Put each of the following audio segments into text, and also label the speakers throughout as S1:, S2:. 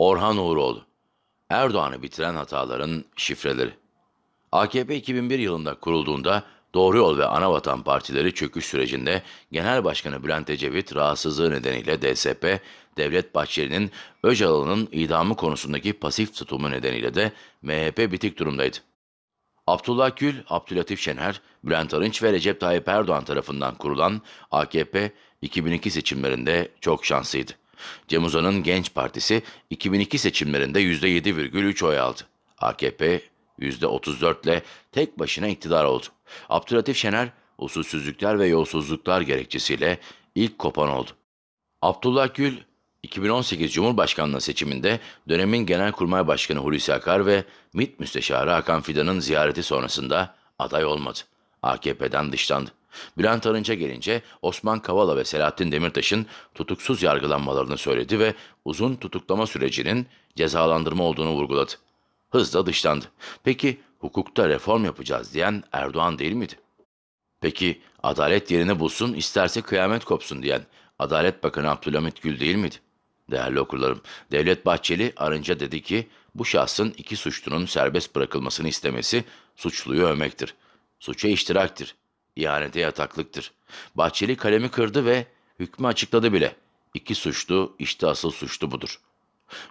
S1: Orhan Uğuroğlu Erdoğan'ı bitiren hataların şifreleri AKP 2001 yılında kurulduğunda Doğru Yol ve Anavatan partileri çöküş sürecinde Genel Başkanı Bülent Ecevit rahatsızlığı nedeniyle DSP, Devlet Bahçeli'nin Öcalan'ın idamı konusundaki pasif tutumu nedeniyle de MHP bitik durumdaydı. Abdullah Gül, Abdülatif Şener, Bülent Arınç ve Recep Tayyip Erdoğan tarafından kurulan AKP 2002 seçimlerinde çok şanslıydı. Cem Uzan'ın Genç Partisi 2002 seçimlerinde %7,3 oy aldı. AKP %34 ile tek başına iktidar oldu. Abdülatif Şener, usulsüzlükler ve yolsuzluklar gerekçesiyle ilk kopan oldu. Abdullah Gül, 2018 Cumhurbaşkanlığı seçiminde dönemin Genelkurmay Başkanı Hulusi Akar ve MİT Müsteşarı Hakan Fidan'ın ziyareti sonrasında aday olmadı. AKP'den dışlandı. Bülent Arınç'a gelince Osman Kavala ve Selahattin Demirtaş'ın tutuksuz yargılanmalarını söyledi ve uzun tutuklama sürecinin cezalandırma olduğunu vurguladı. Hızla dışlandı. Peki hukukta reform yapacağız diyen Erdoğan değil miydi? Peki adalet yerini bulsun isterse kıyamet kopsun diyen Adalet Bakanı Abdülhamit Gül değil miydi? Değerli okurlarım, Devlet Bahçeli arınca dedi ki bu şahsın iki suçlunun serbest bırakılmasını istemesi suçluyu övmektir. Suça iştiraktir. İhanete yataklıktır. Bahçeli kalemi kırdı ve hükmü açıkladı bile. İki suçlu işte asıl suçlu budur.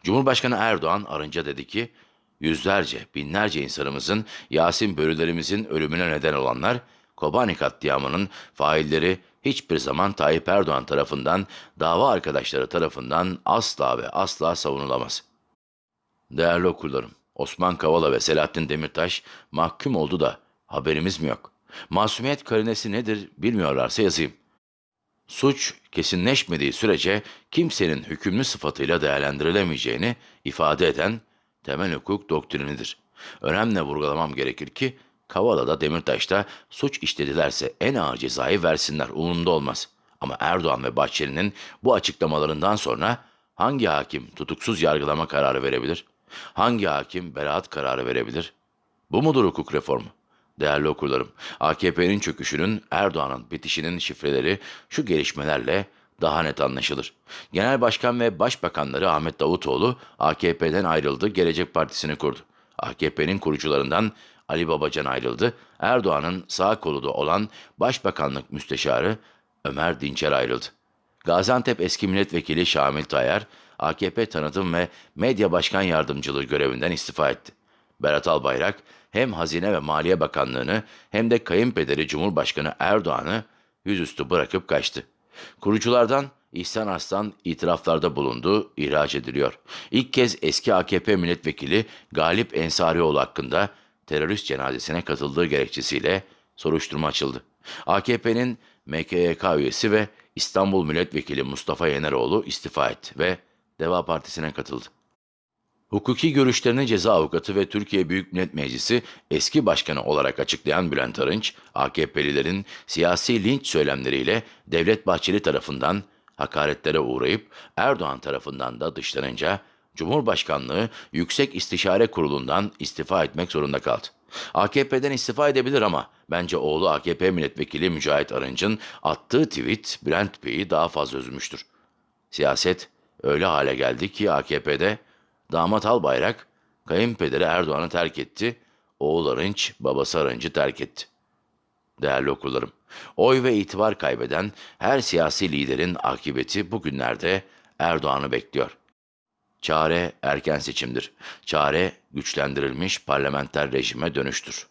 S1: Cumhurbaşkanı Erdoğan arınca dedi ki yüzlerce, binlerce insanımızın, Yasin börülerimizin ölümüne neden olanlar Kobani katliamının failleri hiçbir zaman Tayyip Erdoğan tarafından, dava arkadaşları tarafından asla ve asla savunulamaz. Değerli okurlarım, Osman Kavala ve Selahattin Demirtaş mahkum oldu da haberimiz mi yok? Masumiyet karinesi nedir bilmiyorlarsa yazayım. Suç kesinleşmediği sürece kimsenin hükümlü sıfatıyla değerlendirilemeyeceğini ifade eden temel hukuk doktrinidir. Önemli vurgulamam gerekir ki Kavala'da Demirtaş'ta suç işledilerse en ağır cezayı versinler umurumda olmaz. Ama Erdoğan ve Bahçeli'nin bu açıklamalarından sonra hangi hakim tutuksuz yargılama kararı verebilir? Hangi hakim beraat kararı verebilir? Bu mudur hukuk reformu? Değerli okurlarım, AKP'nin çöküşünün, Erdoğan'ın bitişinin şifreleri şu gelişmelerle daha net anlaşılır. Genel Başkan ve Başbakanları Ahmet Davutoğlu AKP'den ayrıldı, Gelecek Partisi'ni kurdu. AKP'nin kurucularından Ali Babacan ayrıldı. Erdoğan'ın sağ kolu da olan Başbakanlık Müsteşarı Ömer Dinçer ayrıldı. Gaziantep eski milletvekili Şamil Tayyar, AKP tanıtım ve medya başkan yardımcılığı görevinden istifa etti. Berat Albayrak hem Hazine ve Maliye Bakanlığı'nı hem de kayınpederi Cumhurbaşkanı Erdoğan'ı yüzüstü bırakıp kaçtı. Kuruculardan İhsan Arslan itiraflarda bulundu, ihraç ediliyor. İlk kez eski AKP milletvekili Galip Ensarioğlu hakkında terörist cenazesine katıldığı gerekçesiyle soruşturma açıldı. AKP'nin MKYK üyesi ve İstanbul Milletvekili Mustafa Yeneroğlu istifa etti ve Deva Partisi'ne katıldı. Hukuki görüşlerini ceza avukatı ve Türkiye Büyük Millet Meclisi eski başkanı olarak açıklayan Bülent Arınç, AKP'lilerin siyasi linç söylemleriyle Devlet Bahçeli tarafından hakaretlere uğrayıp Erdoğan tarafından da dışlanınca Cumhurbaşkanlığı Yüksek İstişare Kurulu'ndan istifa etmek zorunda kaldı. AKP'den istifa edebilir ama bence oğlu AKP milletvekili Mücahit Arınç'ın attığı tweet Bülent Bey'i daha fazla üzmüştür. Siyaset öyle hale geldi ki AKP'de damat Albayrak kayınpederi Erdoğan'ı terk etti, oğul Arınç babası Arınç'ı terk etti. Değerli okurlarım, oy ve itibar kaybeden her siyasi liderin akıbeti bugünlerde Erdoğan'ı bekliyor. Çare erken seçimdir. Çare güçlendirilmiş parlamenter rejime dönüştür.